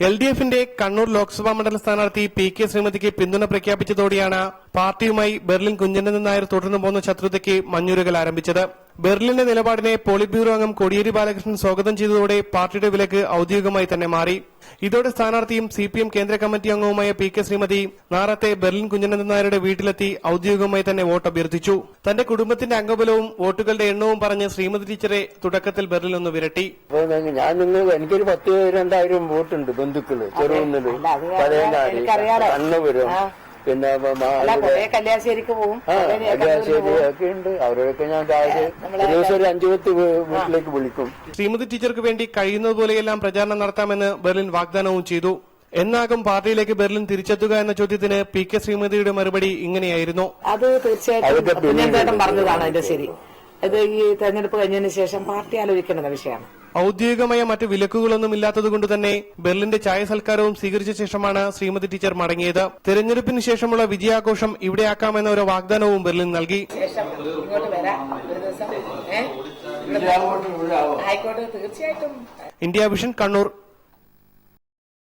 L D എഫിന്റെ കണ്ണൂർ ലോക്സഭാ മണ്ഡല സ്ഥാനാർത്ഥി P K ശ്രീമതിക്ക് പിന്തുണ പ്രഖ്യാപിച്ചതോടെയാണ് പാർട്ടിയുമായി ബെർലിൻ കുഞ്ഞനന്ദൻ നായർ തുടർന്നു പോകുന്ന ശത്രുതയ്ക്ക് മഞ്ഞുരുകൽ ആരംഭിച്ചത്. ബെർലിന്റെ നിലപാടിനെ പോളിറ്റ് ബ്യൂറോ അംഗം കോടിയേരി ബാലകൃഷ്ണൻ സ്വാഗതം ചെയ്തതോടെ പാർട്ടിയുടെ വിലക്ക് ഔദ്യോഗികമായി തന്നെ മാറി. ഇതോടെ സ്ഥാനാർത്ഥിയും സി പി എം കേന്ദ്ര കമ്മിറ്റി അംഗവുമായ പി കെ ശ്രീമതി നാറത്തെ ബെർലിൻ കുഞ്ഞനന്ദൻ നായരുടെ വീട്ടിലെത്തി ഔദ്യോഗികമായി തന്നെ വോട്ട് അഭ്യർത്ഥിച്ചു. തന്റെ കുടുംബത്തിന്റെ അംഗബലവും വോട്ടുകളുടെ എണ്ണവും പറഞ്ഞ് ശ്രീമതി ടീച്ചറെ തുടക്കത്തിൽ ബെർലിൻ ഒന്ന് വിരട്ടി. ഞാൻ നിങ്ങൾ എനിക്കൊരു പത്ത് രണ്ടായിരം വോട്ടുണ്ട് ബന്ധുക്കൾ ചെറുകുന്നിൽ പഴയങ്ങാടി കണ്ണപുരം. പിന്നെ കല്യാശ്ശേരിക്ക് കല്യാശ്ശേരി ഒക്കെ ഉണ്ട് അവരൊക്കെ ഞാൻ ഒരു ദിവസം ഒരു അഞ്ചു പത്ത് വീട്ടിലേക്ക് വിളിക്കും. ശ്രീമതി ടീച്ചർക്ക് വേണ്ടി കഴിയുന്നത് പോലെയെല്ലാം പ്രചാരണം നടത്താമെന്ന് ബെർലിൻ വാഗ്ദാനവും ചെയ്തു. എന്നാകും പാർട്ടിയിലേക്ക് ബെർലിൻ തിരിച്ചെത്തുക എന്ന ചോദ്യത്തിന് പി കെ ശ്രീമതിയുടെ മറുപടി ഇങ്ങനെയായിരുന്നു. അത് തീർച്ചയായിട്ടും പറഞ്ഞതാണ് അതിന്റെ ശരി. അത് ഈ തെരഞ്ഞെടുപ്പ് കഴിഞ്ഞതിന് ശേഷം പാർട്ടി ആലോചിക്കേണ്ട വിഷയമാണ്. ഔദ്യോഗികമായ മറ്റ് വിലക്കുകളൊന്നും ഇല്ലാത്തതുകൊണ്ട് തന്നെ ബെർലിന്റെ ചായ സൽക്കാരവും സ്വീകരിച്ച ശേഷമാണ് ശ്രീമതി ടീച്ചർ മടങ്ങിയത്. തെരഞ്ഞെടുപ്പിന് ശേഷമുള്ള വിജയാഘോഷം ഇവിടെയാക്കാമെന്ന ഒരു വാഗ്ദാനവും ബെർലിൻ നൽകി. India Vision Kannur.